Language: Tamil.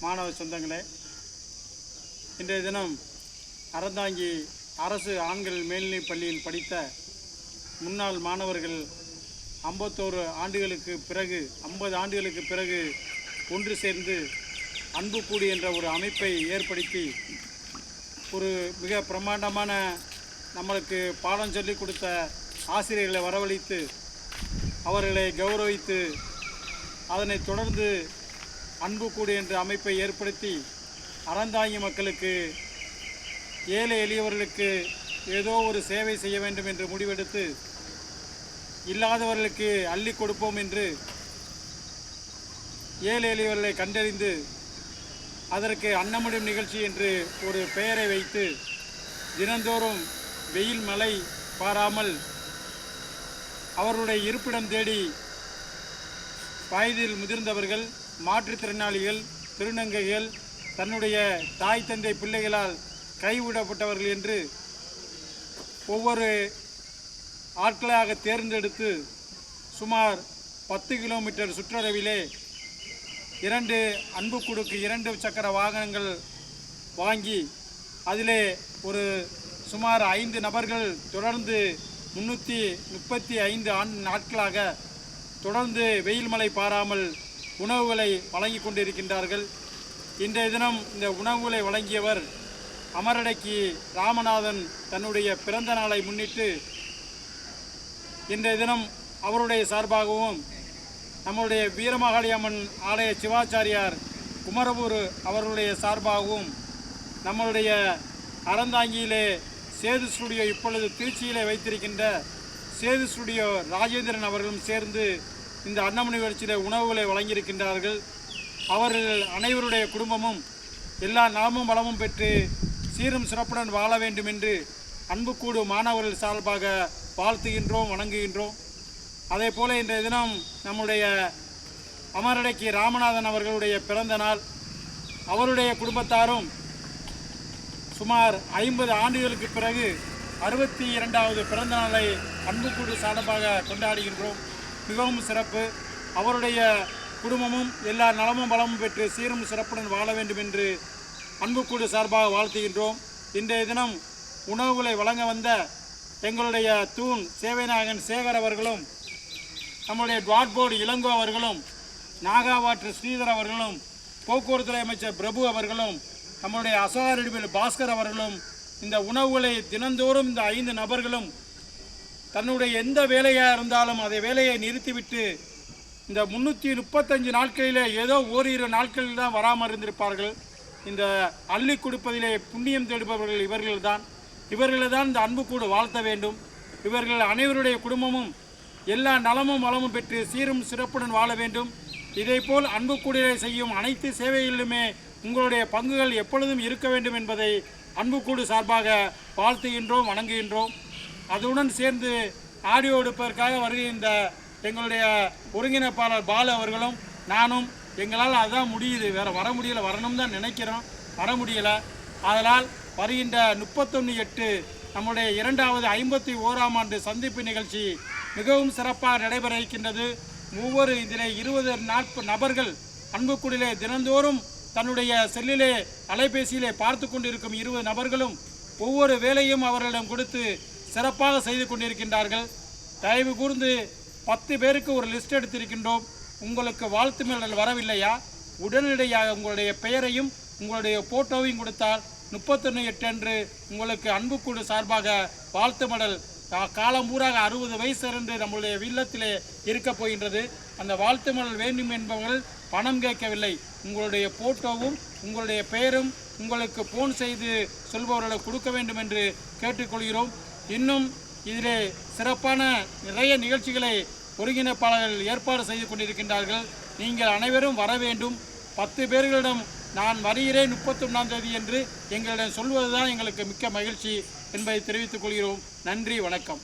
மாணவ சொந்தங்களே இன்றைய தினம் அறந்தாங்கி அரசு ஆண்கள் மேல்நிலைப் பள்ளியில் படித்த முன்னாள் மாணவர்கள் ஐம்பத்தோரு ஆண்டுகளுக்கு பிறகு ஐம்பது ஆண்டுகளுக்கு பிறகு ஒன்று சேர்ந்து அன்பு கூடி என்ற ஒரு அமைப்பை ஏற்படுத்தி ஒரு மிக பிரம்மாண்டமான நம்மளுக்கு பாடம் சொல்லிக் கொடுத்த ஆசிரியர்களை வரவழைத்து அவர்களை கௌரவித்து அதனை தொடர்ந்து அன்பு கூடு என்ற அமைப்பை ஏற்படுத்தி அறந்தாங்கி மக்களுக்கு ஏழை எளியவர்களுக்கு ஏதோ ஒரு சேவை செய்ய வேண்டும் என்று முடிவெடுத்து இல்லாதவர்களுக்கு அள்ளி கொடுப்போம் என்று ஏழை எளியவர்களை கண்டறிந்து அதற்கு அன்னமுடியும் நிகழ்ச்சி என்று ஒரு பெயரை வைத்து தினந்தோறும் வெயில் மழை பாராமல் அவர்களுடைய இருப்பிடம் தேடி வயதில் முதிர்ந்தவர்கள் மாற்றுத்திறனாளிகள் திருநங்கைகள் தன்னுடைய தாய் தந்தை பிள்ளைகளால் கைவிடப்பட்டவர்கள் என்று ஒவ்வொரு ஆட்களாக தேர்ந்தெடுத்து சுமார் பத்து கிலோமீட்டர் சுற்றளவிலே இரண்டு அன்புக்குடுக்கு இரண்டு சக்கர வாகனங்கள் வாங்கி அதிலே ஒரு சுமார் ஐந்து நபர்கள் தொடர்ந்து முன்னூற்றி முப்பத்தி ஐந்து ஆண் நாட்களாக தொடர்ந்து வெயில் மழை பாராமல் உணவுகளை வழங்கி கொண்டிருக்கின்றார்கள். இன்றைய தினம் இந்த உணவுகளை வழங்கியவர் அமரடக்கி ராமநாதன் தன்னுடைய பிறந்த நாளை முன்னிட்டு இன்றைய தினம் அவருடைய சார்பாகவும் நம்முடைய வீரமகாளி அம்மன் ஆலய சிவாச்சாரியார் குமரபூர் அவர்களுடைய சார்பாகவும் நம்மளுடைய அறந்தாங்கியிலே சேது ஸ்டுடியோ இப்பொழுது திருச்சியிலே வைத்திருக்கின்ற சேது ஸ்டுடியோ ராஜேந்திரன் அவர்களும் சேர்ந்து இந்த அன்னமணி வளர்ச்சியில் உணவுகளை வழங்கியிருக்கின்றார்கள். அவர்கள் அனைவருடைய குடும்பமும் எல்லா நலமும் வளமும் பெற்று சீரும் சிறப்புடன் வாழ வேண்டும் என்று அன்புக்கூடு மாணவர்கள் சார்பாக வாழ்த்துகின்றோம் வணங்குகின்றோம். அதே போல் இன்றைய தினம் நம்முடைய அமரடைக்கு ராமநாதன் அவர்களுடைய பிறந்த நாள். அவருடைய குடும்பத்தாரும் சுமார் ஐம்பது ஆண்டுகளுக்கு பிறகு அறுபத்தி இரண்டாவது பிறந்த நாளை அன்புக்கூடு சார்பாக கொண்டாடுகின்றோம். மிகவும் சிறப்பு. அவருடைய குடும்பமும் எல்லா நலமும் வளமும் பெற்று சீரும் சிறப்புடன் வாழ வேண்டும் என்று அன்புக்கூடு சார்பாக வாழ்த்துகின்றோம். இன்றைய தினம் உணவுகளை வழங்க வந்த எங்களுடைய தூண் சேவைநாயகன் சேகர் அவர்களும் நம்முடைய ட்வாட்போர்டு இளங்கோ அவர்களும் நாகாவாற்று ஸ்ரீதர் அவர்களும் போக்குவரத்துறை அமைச்சர் பிரபு அவர்களும் நம்முடைய அசோகாரெடிபில் பாஸ்கர் அவர்களும் இந்த உணவுகளை தினந்தோறும் இந்த ஐந்து நபர்களும் தன்னுடைய எந்த வேலையாக இருந்தாலும் அதை வேலையை நிறுத்திவிட்டு இந்த முந்நூற்றி முப்பத்தஞ்சு நாட்களில் ஏதோ ஓரிரு நாட்களில் தான் வராமல் இருந்திருப்பார்கள். இந்த அள்ளி கொடுப்பதிலே புண்ணியம் தேடுபவர்கள் இவர்கள்தான் இவர்களை தான் இந்த அன்பு கூடு வாழ்த்த வேண்டும். இவர்கள் அனைவருடைய குடும்பமும் எல்லா நலமும் வளமும் பெற்று சீரும் சிறப்புடன் வாழ வேண்டும். இதேபோல் அன்பு கூடியை செய்யும் அனைத்து சேவைகளிலுமே உங்களுடைய பங்குகள் எப்பொழுதும் இருக்க வேண்டும் என்பதை அன்புக்கூடு சார்பாக வாழ்த்துகின்றோம் வணங்குகின்றோம். அதுடன் சேர்ந்து ஆடியோ எடுப்பதற்காக வருகின்ற எங்களுடைய ஒருங்கிணைப்பாளர் பாலு அவர்களும் நானும் எங்களால் அதுதான் முடியுது. வேறு வர முடியல வரணும் தான் நினைக்கிறோம். வர முடியலை. அதனால் வருகின்ற முப்பத்தொன்று எட்டு நம்முடைய இரண்டாவது ஐம்பத்தி ஓராம் ஆண்டு சந்திப்பு நிகழ்ச்சி மிகவும் சிறப்பாக நடைபெற இருக்கின்றது. ஒவ்வொரு இதில் இருபது நாற்பது நபர்கள் அன்புக்குடிலே தினந்தோறும் தன்னுடைய செல்லிலே அலைபேசியிலே பார்த்து கொண்டிருக்கும் இருபது நபர்களும் ஒவ்வொரு வேலையும் அவர்களிடம் கொடுத்து சிறப்பாக செய்து கொண்டிருக்கின்றார்கள். தயவு கூர்ந்து பத்து பேருக்கு ஒரு லிஸ்ட் எடுத்திருக்கின்றோம். உங்களுக்கு வாழ்த்து மெடல் வரவில்லையா? உடனடியாக உங்களுடைய பெயரையும் உங்களுடைய போட்டோவையும் கொடுத்தால் முப்பத்தொன்று எட்டு அன்று உங்களுக்கு அன்புக்கூடு சார்பாக வாழ்த்து மடல் காலம்பூராக காலம் அறுபது வயசு என்று நம்முடைய வில்லத்திலே இருக்கப் போகின்றது. அந்த வாழ்த்து மடல் வேண்டும் என்பவர்கள் பணம் கேட்கவில்லை. உங்களுடைய போட்டோவும் உங்களுடைய பெயரும் உங்களுக்கு ஃபோன் செய்து சொல்பவர்களை கொடுக்க வேண்டும் என்று கேட்டுக்கொள்கிறோம். இன்னும் இதில் சிறப்பான நிறைய நிகழ்ச்சிகளை ஒருங்கிணைப்பாளர்கள் ஏற்பாடு செய்து கொண்டிருக்கின்றார்கள். நீங்கள் அனைவரும் வர வேண்டும். பத்து பேர்களிடம் நான் வருகிறேன் முப்பத்தொன்னாம் தேதி என்று எங்களிடம் சொல்வதுதான் எங்களுக்கு மிக்க மகிழ்ச்சி என்பதை தெரிவித்துக் கொள்கிறோம். நன்றி வணக்கம்.